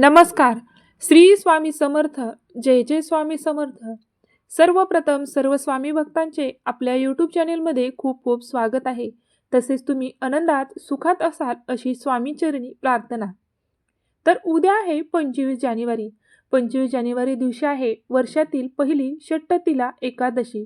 नमस्कार. श्री स्वामी समर्थ जय जय स्वामी समर्थ. सर्वप्रथम सर्व स्वामी भक्तांचे आपल्या यूट्यूब चॅनेलमध्ये खूप खूप स्वागत आहे. तसेच तुम्ही आनंदात सुखात असाल अशी स्वामीचरणी प्रार्थना. तर उद्या आहे पंचवीस जानेवारी. पंचवीस जानेवारी दिवशी आहे वर्षातील पहिली षट्टतीला एकादशी.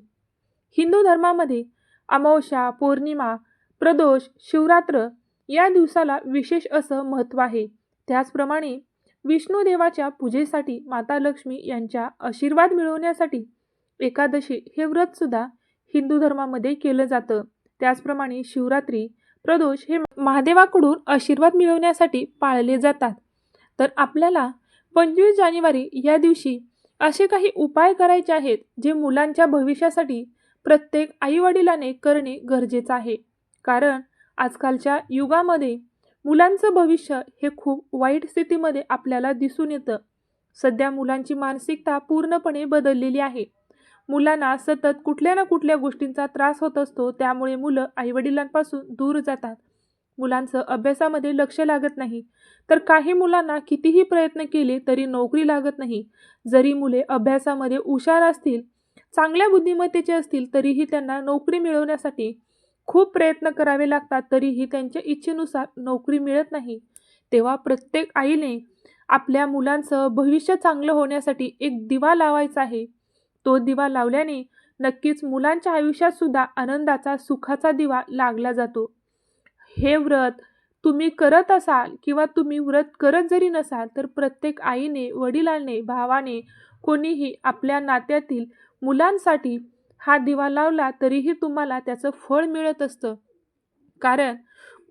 हिंदू धर्मामध्ये अमावस्या पौर्णिमा प्रदोष शिवरात्र या दिवसाला विशेष असं महत्त्व आहे. त्याचप्रमाणे विष्णुदेवाच्या पूजेसाठी माता लक्ष्मी यांच्या आशीर्वाद मिळवण्यासाठी एकादशी हे व्रतसुद्धा हिंदू धर्मामध्ये केलं जातं. त्याचप्रमाणे शिवरात्री प्रदोष हे महादेवाकडून आशीर्वाद मिळवण्यासाठी पाळले जातात. तर आपल्याला पंचवीस जानेवारी या दिवशी असे काही उपाय करायचे आहेत जे मुलांच्या भविष्यासाठी प्रत्येक आईवडिलाने करणे गरजेचं आहे. कारण आजकालच्या युगामध्ये मुलांचं भविष्य हे खूप वाईट स्थितीमध्ये आपल्याला दिसून येतं. सध्या मुलांची मानसिकता पूर्णपणे बदललेली आहे. मुलांना सतत कुठल्या ना कुठल्या गोष्टींचा त्रास होत असतो त्यामुळे मुलं आईवडिलांपासून दूर जातात. मुलांचं अभ्यासामध्ये लक्ष लागत नाही. तर काही मुलांना कितीही प्रयत्न केले तरी नोकरी लागत नाही. जरी मुले अभ्यासामध्ये हुशार असतील चांगल्या बुद्धिमत्तेचे असतील तरीही त्यांना नोकरी मिळवण्यासाठी खूप प्रयत्न करावे लागतात तरीही त्यांच्या इच्छेनुसार नोकरी मिळत नाही. तेव्हा प्रत्येक आईने आपल्या मुलांचं भविष्य चांगलं होण्यासाठी एक दिवा लावायचा आहे. तो दिवा लावल्याने नक्कीच मुलांच्या आयुष्यात सुद्धा आनंदाचा सुखाचा दिवा लागला जातो. हे व्रत तुम्ही करत असाल किंवा तुम्ही व्रत करत जरी नसाल तर प्रत्येक आईने वडिलांनी भावाने कोणीही आपल्या नात्यातील मुलांसाठी हा दिवा लावला तरीही तुम्हाला त्याचं फळ मिळत असतं. कारण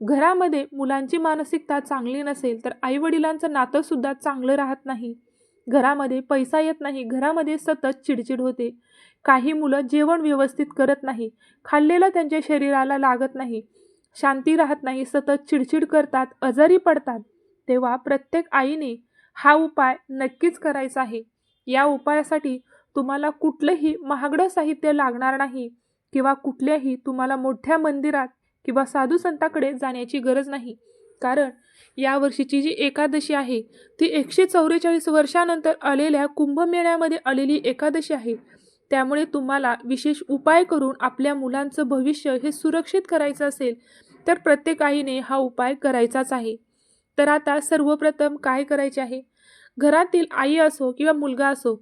घरामध्ये मुलांची मानसिकता चांगली नसेल तर आईवडिलांचं नातंसुद्धा चांगलं राहत नाही. घरामध्ये पैसा येत नाही. घरामध्ये सतत चिडचिड होते. काही मुलं जेवण व्यवस्थित करत नाही. खाल्लेलं त्यांच्या शरीराला लागत नाही. शांती राहत नाही. सतत चिडचिड करतात. आजारी पडतात. तेव्हा प्रत्येक आईने हा उपाय नक्कीच करायचा आहे. या उपायासाठी तुम्हाला कुठलंही महागडं साहित्य लागणार नाही किंवा कुठल्याही तुम्हाला मोठ्या मंदिरात किंवा साधू संताकडे जाण्याची गरज नाही. कारण यावर्षीची जी एकादशी आहे ती एकशे चौवेचाळीस वर्षानंतर आलेल्या कुंभमेळ्यामध्ये आलेली एकादशी आहे. त्यामुळे तुम्हाला विशेष उपाय करून आपल्या मुलांचं भविष्य हे सुरक्षित करायचं असेल तर प्रत्येक आईने हा उपाय करायचाच आहे. तर आता सर्वप्रथम काय करायचे आहे? घरातील आई असो किंवा मुलगा असो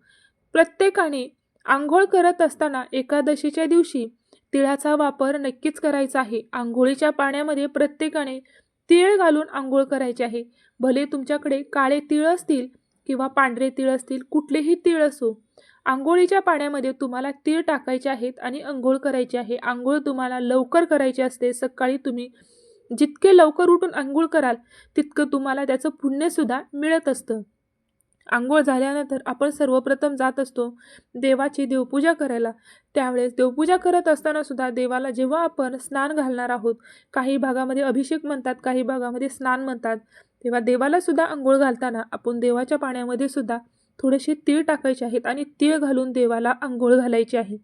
प्रत्येकाने आंघोळ करत असताना एकादशीच्या दिवशी तिळाचा वापर नक्कीच करायचा आहे. आंघोळीच्या पाण्यामध्ये प्रत्येकाने तीळ घालून आंघोळ करायचे आहे. भले तुमच्याकडे काळे तिळ असतील किंवा पांढरे तिळ असतील कुठलेही तिळ असो आंघोळीच्या पाण्यामध्ये तुम्हाला तीळ टाकायचे आहेत आणि आंघोळ करायची आहे. आंघोळ तुम्हाला लवकर करायची असते. सकाळी तुम्ही जितके लवकर उठून आंघोळ कराल तितकं तुम्हाला त्याचं पुण्यसुद्धा मिळत असतं. आंघोळ झाल्यानंतर आपण सर्वप्रथम जात असतो देवाची देवपूजा करायला. त्यावेळेस देवपूजा करत असताना सुद्धा देवाला जेव्हा आपण स्नान घालणार आहोत काही भागामध्ये अभिषेक म्हणतात काही भागामध्ये स्नान म्हणतात तेव्हा देवाला सुद्धा आंघोळ घालताना आपण देवाच्या पाण्यामध्ये सुद्धा थोडेसे तीळ टाकायचे आहेत आणि तीळ घालून देवाला आंघोळ घालायची आहे.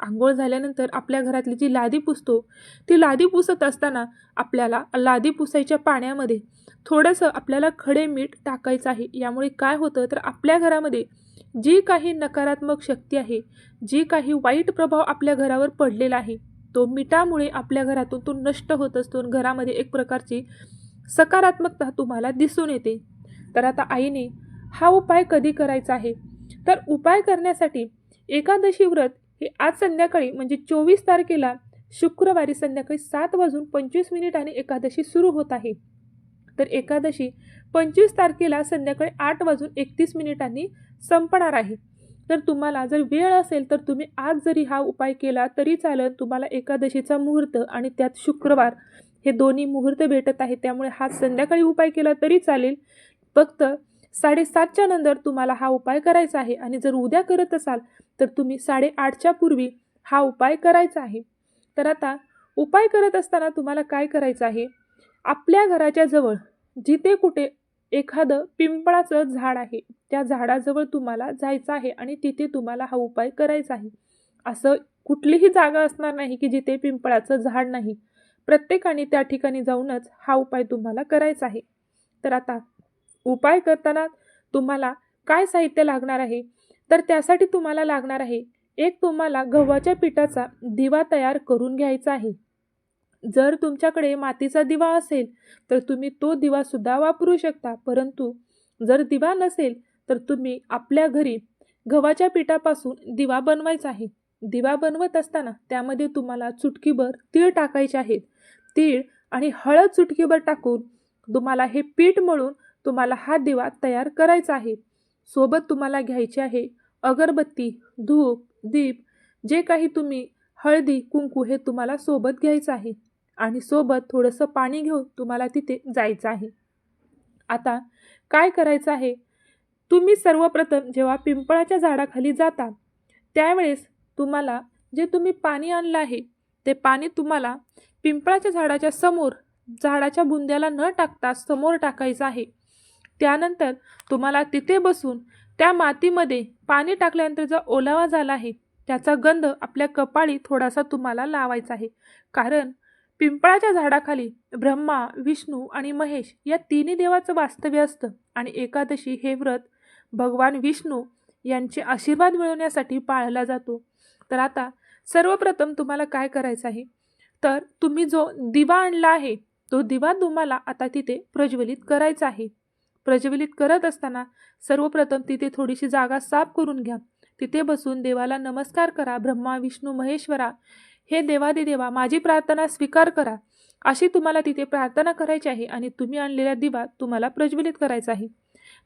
आंघोळ झाल्यानंतर आपल्या घरातली जी लादी पुसतो ती लादी पुसत असताना आपल्याला लादी पुसायच्या पाण्यामध्ये थोडंसं आपल्याला खडे मीठ टाकायचं आहे. यामुळे काय होतं तर आपल्या घरामध्ये जी काही नकारात्मक शक्ती आहे जी काही वाईट प्रभाव आपल्या घरावर पडलेला आहे तो मिठामुळे आपल्या घरातून तो नष्ट होत असतो आणि घरामध्ये एक प्रकारची सकारात्मकता तुम्हाला दिसून येते. तर आता आईने हा उपाय कधी करायचा आहे? तर उपाय करण्यासाठी एकादशी व्रत हे आज संध्याकाळी म्हणजे चोवीस तारखेला शुक्रवारी संध्याकाळी सात वाजून पंचवीस मिनिटांनी एकादशी सुरू होत आहे. तर एकादशी पंचवीस तारखेला संध्याकाळी आठ वाजून एकतीस मिनिटांनी संपणार आहे. तर तुम्हाला जर वेळ असेल तर तुम्ही आज जरी हा उपाय केला तरी चालेल. तुम्हाला एकादशीचा मुहूर्त आणि त्यात शुक्रवार हे दोन्ही मुहूर्त भेटत आहे त्यामुळे हा संध्याकाळी उपाय केला तरी चालेल. फक्त साडेसातच्या नंतर तुम्हाला हा उपाय करायचा आहे आणि जर उद्या करत असाल तर तुम्ही साडेआठच्या पूर्वी हा उपाय करायचा आहे. तर आता उपाय करत असताना तुम्हाला काय करायचं आहे? आपल्या घराच्या जवळ जिथे कुठे एखादं पिंपळाचं झाड आहे त्या झाडाजवळ तुम्हाला जायचं आहे आणि तिथे तुम्हाला हा उपाय करायचा आहे. असं कुठलीही जागा असणार नाही की जिथे पिंपळाचं झाड नाही. प्रत्येकाने त्या ठिकाणी जाऊनच हा उपाय तुम्हाला करायचा आहे. तर आता उपाय करताना तुम्हाला काय साहित्य लागणार आहे? तर त्यासाठी तुम्हाला लागणार आहे एक तुम्हाला गव्हाच्या पिठाचा दिवा तयार करून घ्यायचा आहे. जर तुमच्याकडे मातीचा दिवा असेल तर तुम्ही तो दिवासुद्धा वापरू शकता. परंतु जर दिवा नसेल तर तुम्ही आपल्या घरी गव्हाच्या पिठापासून दिवा बनवायचा आहे. दिवा बनवत असताना त्यामध्ये तुम्हाला चुटकीभर तीळ टाकायचे आहेत. तीळ आणि हळद चुटकीभर टाकून तुम्हाला हे पीठ मळून तुम्हाला हा दिवा तयार करायचा आहे. सोबत तुम्हाला घ्यायचे आहे अगरबत्ती धूप दीप जे काही तुम्ही हळदी कुंकू हे तुम्हाला सोबत घ्यायचं आहे. आणि सोबत थोडंसं पाणी घेऊन तुम्हाला तिथे जायचं आहे. आता काय करायचं आहे? तुम्ही सर्वप्रथम जेव्हा पिंपळाच्या झाडाखाली जाता त्यावेळेस तुम्हाला जे तुम्ही पाणी आणलं आहे ते पाणी तुम्हाला पिंपळाच्या झाडाच्या समोर झाडाच्या बुंद्याला न टाकता समोर टाकायचं आहे. त्यानंतर तुम्हाला तिथे बसून त्या मातीमध्ये पाणी टाकल्यानंतर जो ओलावा झाला आहे त्याचा गंध आपल्या कपाळी थोडासा तुम्हाला लावायचा आहे. कारण पिंपळाच्या झाडाखाली ब्रह्मा विष्णू आणि महेश या तिन्ही देवाचं वास्तव्य असतं. आणि एकादशी हे व्रत भगवान विष्णू यांचे आशीर्वाद मिळवण्यासाठी पाळला जातो. तर आता सर्वप्रथम तुम्हाला काय करायचं आहे? तर तुम्ही जो दिवा आणला आहे तो दिवा तुम्हाला आता तिथे प्रज्वलित करायचा आहे. प्रज्वलित करत असताना सर्वप्रथम तिथे थोडीशी जागा साफ करून घ्या. तिथे बसून देवाला नमस्कार करा. ब्रह्मा विष्णू महेश्वरा हे देवादी देवा माझी प्रार्थना स्वीकार करा. अशी तुम्हाला तिथे प्रार्थना करायची आहे आणि तुम्ही आणलेला दिवा तुम्हाला प्रज्वलित करायचा आहे.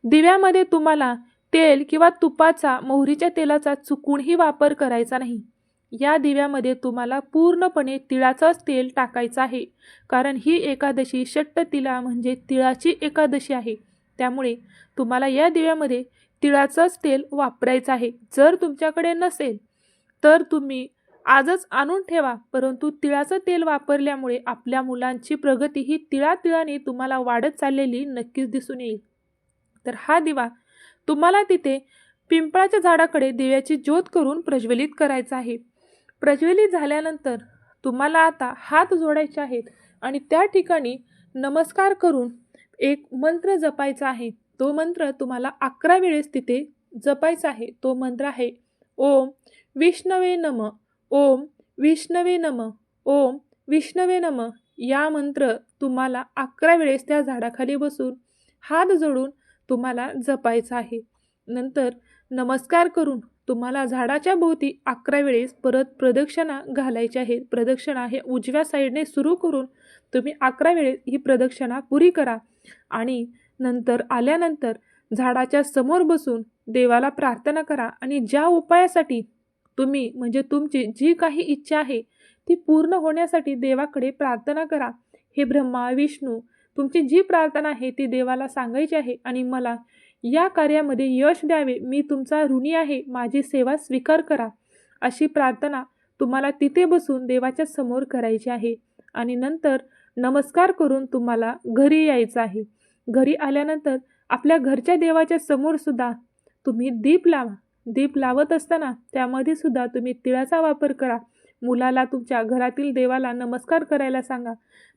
दिव्यामध्ये तुम्हाला तेल किंवा तुपाचा मोहरीच्या तेलाचा चुकूनही वापर करायचा नाही. या दिव्यामध्ये तुम्हाला पूर्णपणे तिळाचंच तेल टाकायचं आहे. कारण ही एकादशी षट्ट तिला म्हणजे तिळाची एकादशी आहे. त्यामुळे तुम्हाला या दिव्यामध्ये तिळाचंच तेल वापरायचं आहे. जर तुमच्याकडे नसेल तर तुम्ही आजच आणून ठेवा परंतु तिळाचं तेल वापरल्यामुळे आपल्या मुलांची प्रगती ही तिळातिळाने तुम्हाला वाढत चाललेली नक्कीच दिसून येईल. तर हा दिवा तुम्हाला तिथे पिंपळाच्या झाडाकडे दिव्याची ज्योत करून प्रज्वलित करायचा आहे. प्रज्वलित झाल्यानंतर तुम्हाला आता हात जोडायचे आहेत आणि त्या ठिकाणी नमस्कार करून एक मंत्र जपायचा आहे. तो मंत्र तुम्हाला अकरा वेळेस तिथे जपायचा आहे. तो मंत्र आहे ओम विष्णवे नम. ओम विष्णवे नम ओम विष्णवे नम. या मंत्र तुम्हाला अकरा वेळेस त्या झाडाखाली बसून हात जोडून तुम्हाला जपायचा आहे. नंतर नमस्कार करून तुम्हाला झाडाच्या भोवती अकरा वेळेस परत प्रदक्षिणा घालायची आहे. प्रदक्षिणा हे उजव्या साईडने सुरू करून तुम्ही अकरा वेळेस ही प्रदक्षिणा पुरी करा आणि नंतर आल्यानंतर झाडाच्या समोर बसून देवाला प्रार्थना करा आणि ज्या उपायासाठी तुम्ही म्हणजे तुमची जी काही इच्छा आहे ती पूर्ण होण्यासाठी देवाकडे प्रार्थना करा. हे ब्रह्मा विष्णू तुमची जी प्रार्थना आहे ती देवाला सांगायची आहे आणि मला या कार्यामध्ये यश द्यावे. मी तुमचा ऋणी आहे. माझी सेवा स्वीकार करा. अशी प्रार्थना तुम्हाला तिथे बसून देवाच्या समोर करायची आहे आणि नंतर नमस्कार करून तुम्हाला घरी यायचं आहे. घरी आल्यानंतर आपल्या घरच्या देवाच्या समोरसुद्धा तुम्ही दीप लावा. दीप लावत असताना त्यामध्ये सुद्धा तुम्ही तिळाचा वापर करा. मुलाला तुमच्या घरातील देवाला नमस्कार करायला सांगा.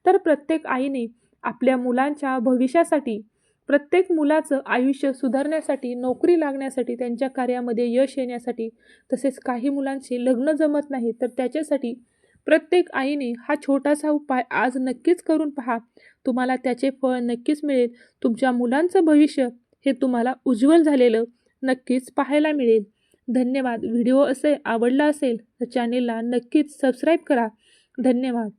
तर प्रत्येक आईने आपल्या मुलांच्या भविष्यासाठी प्रत्येक मुलाचं आयुष्य सुधारण्यासाठी नोकरी लागण्यासाठी त्यांच्या कार्यामध्ये यश येण्यासाठी तसेच काही मुलांचे लग्न जमत नाही तर त्याच्यासाठी प्रत्येक आईने हा छोटासा उपाय आज नक्कीच करून पहा. तुम्हाला त्याचे फळ नक्कीच मिळेल. तुमच्या मुलांचं भविष्य हे तुम्हाला उज्ज्वल झालेलं नक्कीच पाहायला मिळेल. धन्यवाद. व्हिडिओ असे आवडला असेल तर चॅनेलला नक्कीच सबस्क्राईब करा. धन्यवाद.